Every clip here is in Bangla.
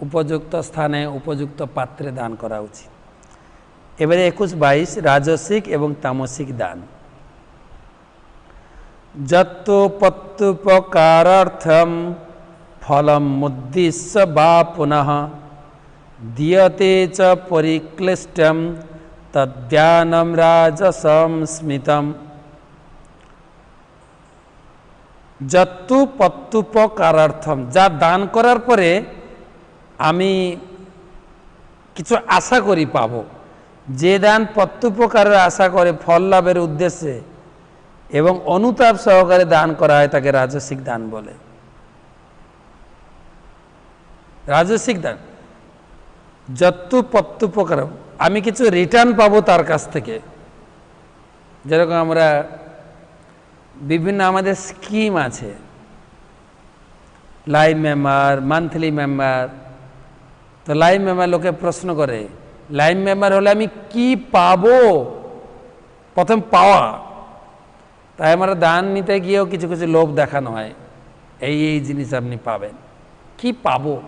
উপযুক্ত স্থানে উপযুক্ত পাত্রে দান করা উচিত এবারে একুশ বাইশ রাজসিক এবং তামসিক দান যত্তোপত্যুপকারার্থম ফলম মুদ্দিশ্য বা পুনঃ দীয়তে চ পরিক্লিষ্টম তদ্যানম রাজসম স্মিতম যত্তু পত্যুপকারার্থম যা দান করার পরে আমি কিছু আশা করি পাব। যে দান প্রত্যুপকারের আশা করে ফল লাভের উদ্দেশ্যে এবং অনুতাপ সহকারে দান করা হয়, তাকে রাজসিক দান বলে। রাজসিক দান। যত্তু প্রত্যুপকার আমি কিছু রিটার্ন পাবো তার কাছ থেকে। যেরকম আমরা বিভিন্ন আমাদের স্কিম আছে। লাইভ মেম্বার মান্থলি মেম্বার তো লাইভ মেম্বার লোকে প্রশ্ন করে লাইভ মেম্বার হলে আমি কি পাবো? প্রথম পাওয়া। তাই আমার দান নিতে গিয়েও কিছু কিছু লোভ দেখানো হয়। এই এই জিনিস আপনি পাবেন। কি পাবো?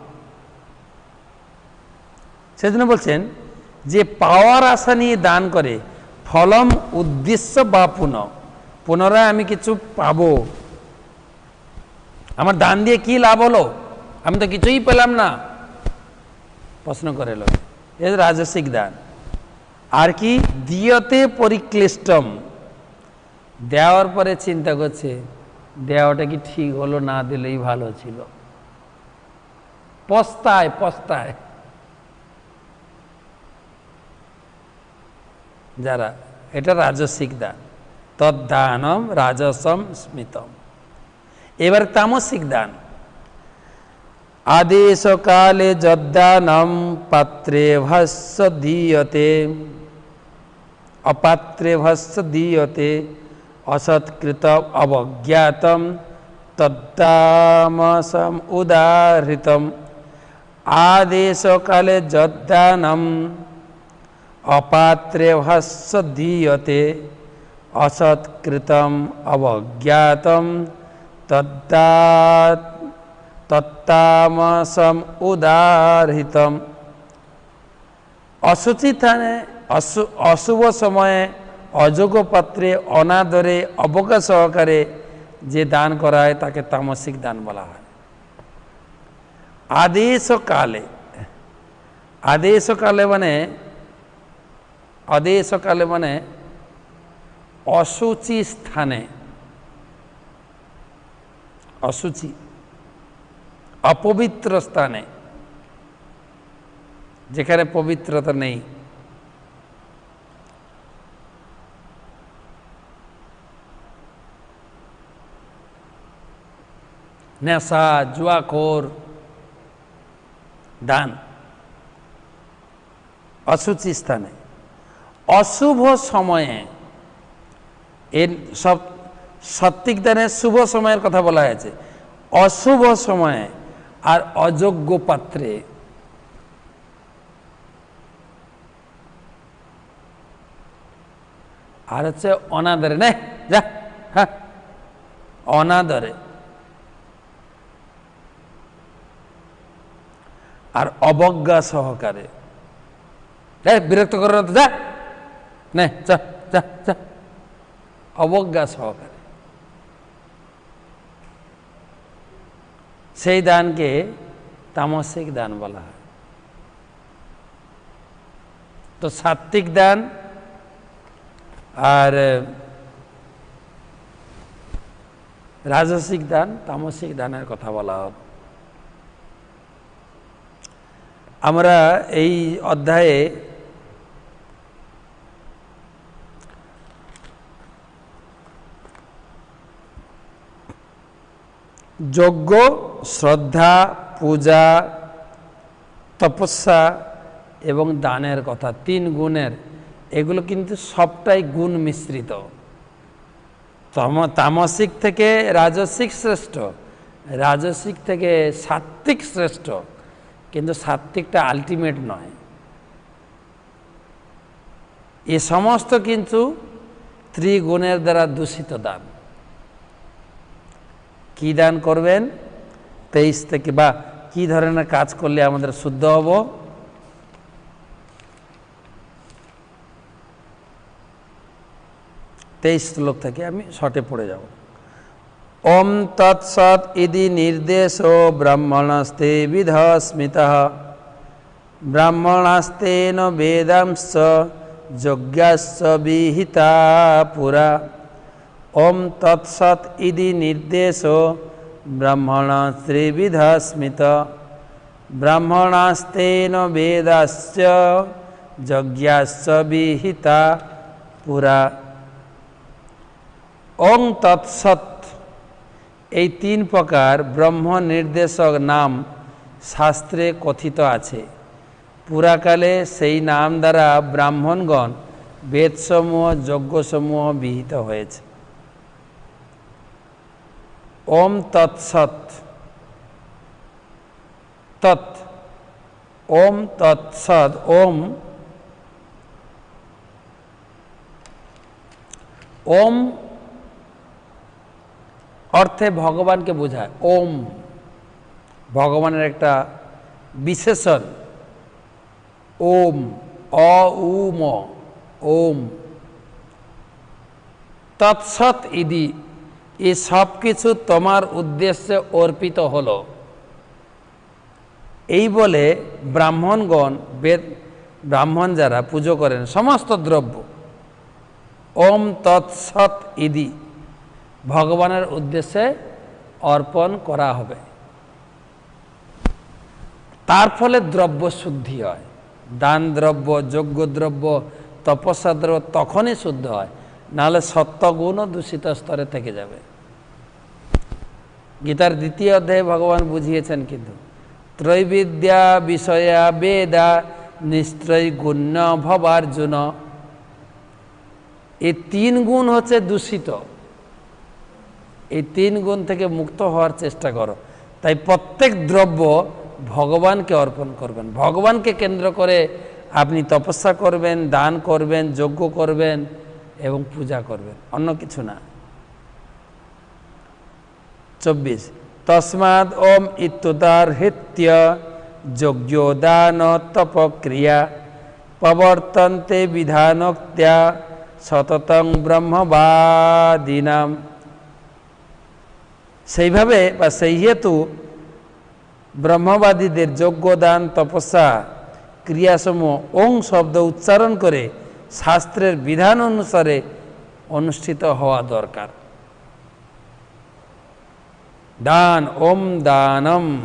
সেজন্য বলছেন, যে পাওয়ার আশা নিয়ে দান করে, ফলম, উদ্দেশ্য বা পুনঃ, পুনরায় আমি কিছু পাবো। আমার দান দিয়ে কি লাভ হলো? আমি তো কিছুই পেলাম না। প্রশ্ন করে লোক এ রাজসিক দান। আর কি? দিয়তে পরিক্লিষ্টম। দেওয়ার পরে চিন্তা করছে, দেওয়াটা কি ঠিক হলো না দিলেই ভালো ছিল। পস্তায় পস্তায়। যারা, এটা রাজসিক দান। তদ্দানম রাজসম স্মিতম। এবার তামসিক দান। आदेश काले जद्दान पात्रे भस्य दीयते। अपात्रे भस्य दीयते। असत्कृत अवज्ञात तद्दामसम उदाहृतम। आदेश काले जद्दान अपात्रे भस्य दीयते। असत्कृतम अवज्ञात तद्दा তত্তামসম উদাহৃতম অসুচি স্থানে অশুভ সময়ে অযোগ্য পাত্রে অনাদরে অবজ্ঞা সহকারে যে দান করা হয় তাকে তামসিক দান বলা হয় আদেশকালে আদেশকালে মানে অদেশকালে মানে অসুচি স্থানে অসুচি অপবিত্র স্থানে, যেখানে পবিত্রতা নেই। নেশা, জুয়াখোর, দান। অসুচি স্থানে। অশুভ সময়ে, এর সব সত্ত্বিক দানের শুভ সময়ের কথা বলা হয়েছে। অশুভ সময়ে আর অযোগ্য পাত্রে আর হচ্ছে অনাদরে, নে, যা হ্যাঁ অনাদরে। আর অবজ্ঞা সহকারে। বিরক্ত করো না তো, যা, নে অবজ্ঞা সহকারে। সেই দানকে তামসিক দান বলা হয়। তো সাত্বিক দান আর রাজসিক দান, তামসিক দানের কথা বলা হবে আমরা এই অধ্যায়ে যজ্ঞ শ্রদ্ধা, পূজা, তপস্যা এবং দানের কথা, তিন গুণের। এগুলো কিন্তু সবটাই গুণ মিশ্রিত। তামসিক থেকে রাজসিক শ্রেষ্ঠ, রাজসিক থেকে সাত্বিক শ্রেষ্ঠ, কিন্তু সাত্বিকটা আলটিমেট নয়। এ সমস্ত কিন্তু ত্রিগুণের দ্বারা দূষিত দান। কি দান করবেন? তেইশ থেকে বা কি ধরনের কাজ করলে আমাদের শুদ্ধ হব? তেইশ শ্লোক থেকে আমি শটে পড়ে যাব। ওম তৎসৎ ইদি নির্দেশ ব্রাহ্মণস্তে বিধ স্মিত ব্রাহ্মণাস্তেন বেদাংশ যজ্ঞাস্য বিহিতা পুরা। ওম তৎসৎ ইদি নির্দেশ ব্রাহ্মণ ত্রিবিধ স্মিত ব্রাহ্মণাস্তেন বেদাশ্চ বিহিতা পুরা। ওং তৎসৎ, এই তিন প্রকার ব্রহ্ম নির্দেশক নাম শাস্ত্রে কথিত আছে। পুরাকালে সেই নাম দ্বারা ব্রাহ্মণগণ বেদসমূহ, যজ্ঞসমূহ বিহিত হয়েছে। ওম তৎসৎ তৎ ওম তৎসৎ ওম ওম অর্থে ভগবানকে বোঝায় ওম ভগবানের একটা বিশেষণ ওম অ উম ওম তৎসৎ ইদি এই সব কিছু তোমার উদ্দেশ্যে অর্পিত হলো। এই বলে ব্রাহ্মণগণ, বেদ, ব্রাহ্মণ যারা পুজো করেন, সমস্ত দ্রব্য, ওম তৎসৎ ইদি, ভগবানের উদ্দেশ্যে অর্পণ করা হবে। তার ফলে দ্রব্য শুদ্ধি হয়। দান দ্রব্য যোগ্য দ্রব্য, তপস্যা দ্রব্য তখনই শুদ্ধ হয়, নাহলে সত্যগুণও দূষিত স্তরে থেকে যাবে। গীতার দ্বিতীয় অধ্যায়ে ভগবান বুঝিয়েছেন কিন্তু, ত্রৈবিদ্যা বিষয়া বেদা নিশ্চয় গুণ্য ভবার্জুন। এই তিন গুণ হচ্ছে দূষিত। এই তিন গুণ থেকে মুক্ত হওয়ার চেষ্টা করো। তাই প্রত্যেক দ্রব্য ভগবানকে অর্পণ করবেন। ভগবানকে কেন্দ্র করে আপনি তপস্যা করবেন, দান করবেন, যজ্ঞ করবেন এবং পূজা করবেন। অন্য কিছু না। চব্বিশ। তসমাদ ওম ইত্যুদার হৃত্য যজ্ঞ দান তপক্রিয়া প্রবর্তন্তে বিধানক্ত্যা সততং ব্রহ্মবাদিনাম। সেইভাবে বা সেই হেতু ব্রহ্মবাদীদের যোগ্যদান তপস্যা, ক্রিয়াসমূহ ওং শব্দ উচ্চারণ করে শাস্ত্রের বিধান অনুসারে অনুষ্ঠিত হওয়া দরকার। দান, ওম দানম।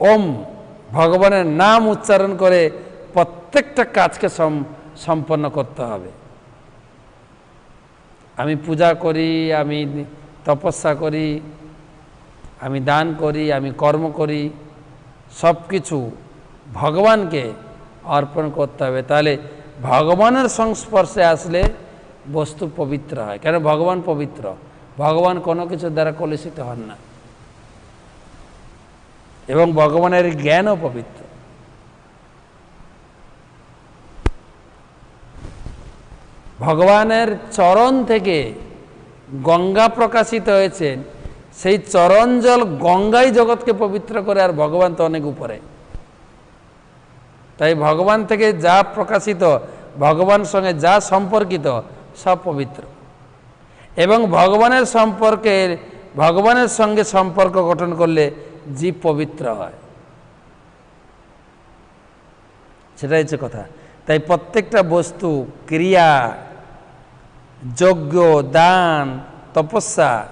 ওম ভগবানের নাম উচ্চারণ করে প্রত্যেকটা কাজকে সম্পন্ন করতে হবে। আমি পূজা করি, আমি তপস্যা করি, আমি দান করি, আমি কর্ম করি সব কিছু ভগবানকে অর্পণ করতে হবে। তাহলে ভগবানের সংস্পর্শে আসলে বস্তু পবিত্র হয়। কেন? ভগবান পবিত্র। ভগবান কোনো কিছুর দ্বারা কলুষিত হন না। এবং ভগবানের জ্ঞানও পবিত্র। ভগবানের চরণ থেকে গঙ্গা প্রকাশিত হয়েছেন সেই চরণ জল গঙ্গাই জগৎকে পবিত্র করে আর ভগবান তো অনেক উপরে। তাই ভগবান থেকে যা প্রকাশিত, ভগবান সঙ্গে যা সম্পর্কিত সব পবিত্র। এবং ভগবানের সম্পর্কে ভগবানের সঙ্গে সম্পর্ক গঠন করলে জীব পবিত্র হয়। সেটাই হচ্ছে কথা। তাই প্রত্যেকটা বস্তু, ক্রিয়া, যজ্ঞ, দান, তপস্যা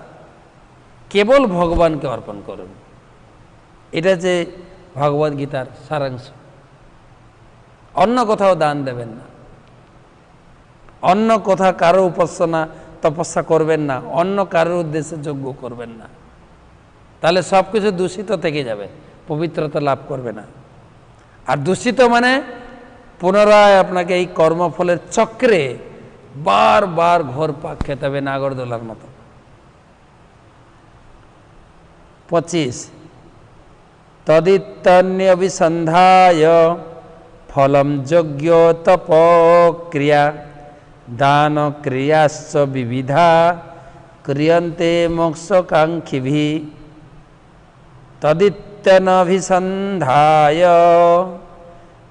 কেবল ভগবানকে অর্পণ করুন। এটা যে ভগবদ গীতার সারাংশ। অন্য কোথাও দান দেবেন না। অন্য কোথা কারও উপাসনা তপস্যা করবেন না, অন্য কারোর উদ্দেশ্যে যোগ্য করবেন না। তাহলে সব কিছু দূষিত থেকে যাবে, পবিত্রতা লাভ করবে না। আর দূষিত মানে পুনরায় আপনাকে এই কর্মফলের চক্রে বারবার ঘোর পাক খেতে হবে নাগরদোলার মতো। পঁচিশ, তদিত্যন্যভিসন্ধায় ফলম যোগ্য যজ্ঞ তপ ক্রিয়া দান ক্রিয়াশ্চ বিবিধা ক্রিয়ন্তে মোক্ষকাঙ্ক্ষিভি তদিত্যনভিসন্ধায়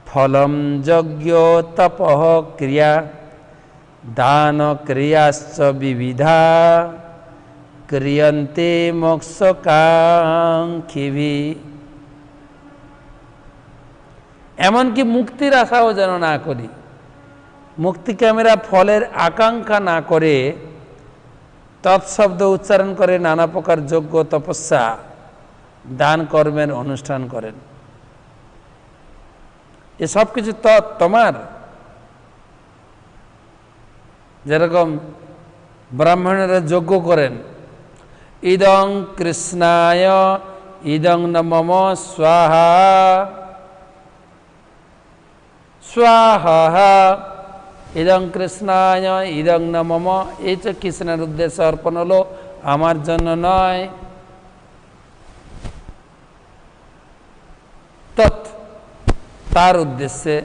ফলম যজ্ঞ তপ ক্রিয়া দান ক্রিয়াশ্চ বিবিধা ক্রিয়ন্তে মোক্ষকাঙ্ক্ষিভি এমনকি মুক্তির আশাও যেন না করি মুক্তিকে ক্যামেরা ফলের আকাঙ্ক্ষা না করে তৎশব্দ উচ্চারণ করে নানা প্রকার যোগ্য তপস্যা, দান কর্মের অনুষ্ঠান করেন। এসব কিছু তৎ তোমার। যেরকম ব্রাহ্মণেরা যজ্ঞ করেন, ইদং কৃষ্ণায়, ইদং ন মম স্বাহা। স্বাহা। ইদং কৃষ্ণায় ইদং ন মম এই তো কৃষ্ণের উদ্দেশ্যে অর্পণ হলো আমার জন্য নয় তৎ তার উদ্দেশ্যে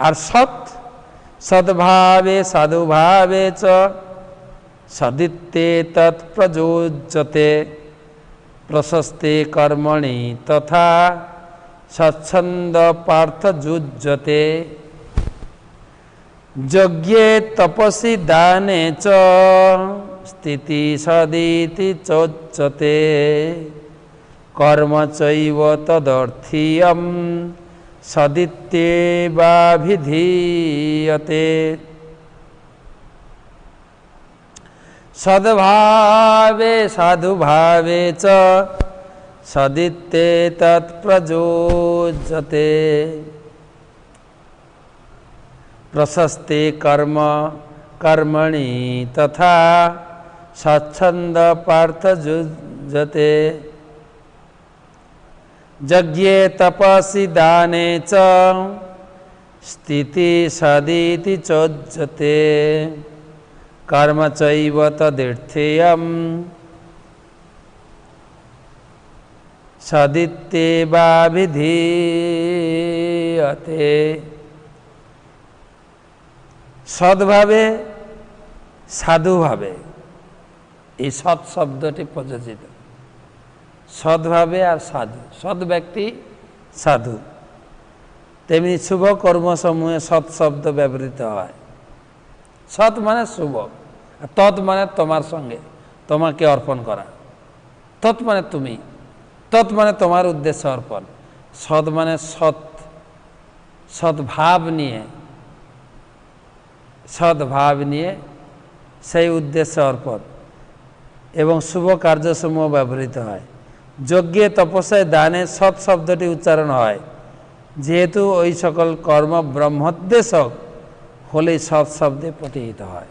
আর সৎ সদ্ভাবে সাধুভাবে চ সদিত্যে তৎপ্রযোজ্যতে প্রশস্তে কর্মণি তথা স্বচ্ছন্দ পার্থ যুজ্যতে যজ্ঞে তপসি দানে চ স্থিতি সদিতি চোচ্যতে কর্ম চৈব তদর্থিয়ম সদিত্যেবাভিধীয়তে সদ্ভাবে সাধুভাবে চ সদিত্যে তৎপ্রযোজ্যতে প্রশস্তে কর্ম কর্মণি তথা স্বচ্ছন্দ পার্থ যুজ্যতে যজ্ঞে তপসি দানে চ স্থিতি সদিতি চোজ্যতে কর্ম চৈব তদীর্থেয়ম সদিত্যেবাভিধীয়তে সদ্ভাবে, সাধুভাবে, এই সৎ শব্দটি প্রযোজিত। সৎভাবে আর সাধু, সৎ ব্যক্তি সাধু। তেমনি শুভ কর্মসমূহে সৎ শব্দ ব্যবহৃত হয়। সৎ মানে শুভ তৎ মানে তোমার সঙ্গে, তোমাকে অর্পণ করা। তৎ মানে তুমি। তৎ মানে তোমার উদ্দেশ্য অর্পণ। সৎ মানে সৎ সদ্ভাব নিয়ে সদ্ভাব নিয়ে সেই উদ্দেশ্য অর্পণ এবং শুভ কার্যসমূহ ব্যবহৃত হয়। যজ্ঞে, তপস্যায়, দানে সৎ শব্দটি উচ্চারণ হয়। যেহেতু ওই সকল কর্ম ব্রহ্মোদ্দেশক, হলেই সৎ শব্দে পঠিত হয়।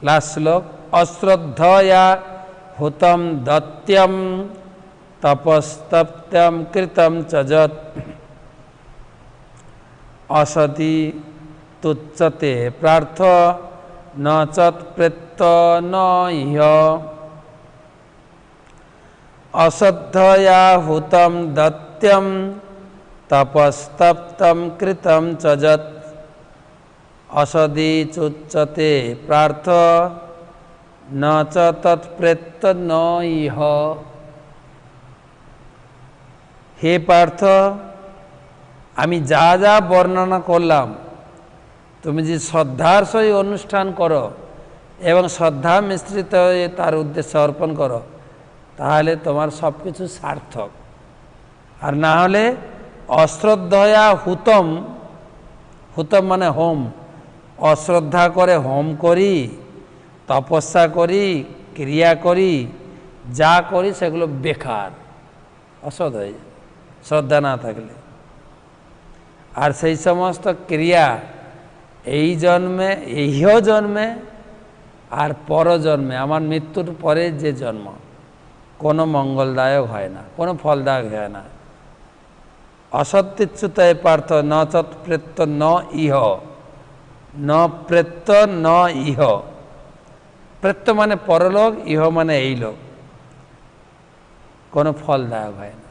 লাস্ট শ্লোক অশ্রদ্ধয়া হুতম দত্যম তপস্তপ্তম কৃতম চজত অসতি তুচ্ছতে প্রার্থ ন চৎপ্রেত্ত ন ইহ অশ্রদ্ধয়া হুতম দত্যম তপস্তপ্তম কৃতম চজত অসদি চুচ্যতে প্রার্থ ন চ তৎপ্রেত্ত ন ইহ। হে পার্থ, আমি যা যা বর্ণনা করলাম, তুমি যে শ্রদ্ধার সহি অনুষ্ঠান করো এবং শ্রদ্ধা মিশ্রিত হয়ে তার উদ্দেশ্যে অর্পণ করো, তাহলে তোমার সব কিছু সার্থক। আর না হলে অশ্রদ্ধয়া হুতম হুতম মানে হোম। অশ্রদ্ধা করে হোম করি, তপস্যা করি, ক্রিয়া করি, যা করি সেগুলো বেকার, অসৎ হয়ে যায়, শ্রদ্ধা না থাকলে। আর সেই সমস্ত ক্রিয়া এই জন্মে, ইহ জন্মে, আর পরজন্মে আমার মৃত্যুর পরে যে জন্ম, কোনো মঙ্গলদায়ক হয় না, কোনো ফলদায়ক হয় না। অসত্যচ্যুতায় পার্থ ন চৎপ্রেত্য ন ইহ। ন প্রেত্য, ন ইহ। প্রেত্য মানে পরলোক, ইহ মানে এই লোক। কোনো ফলদায়ক হয় না।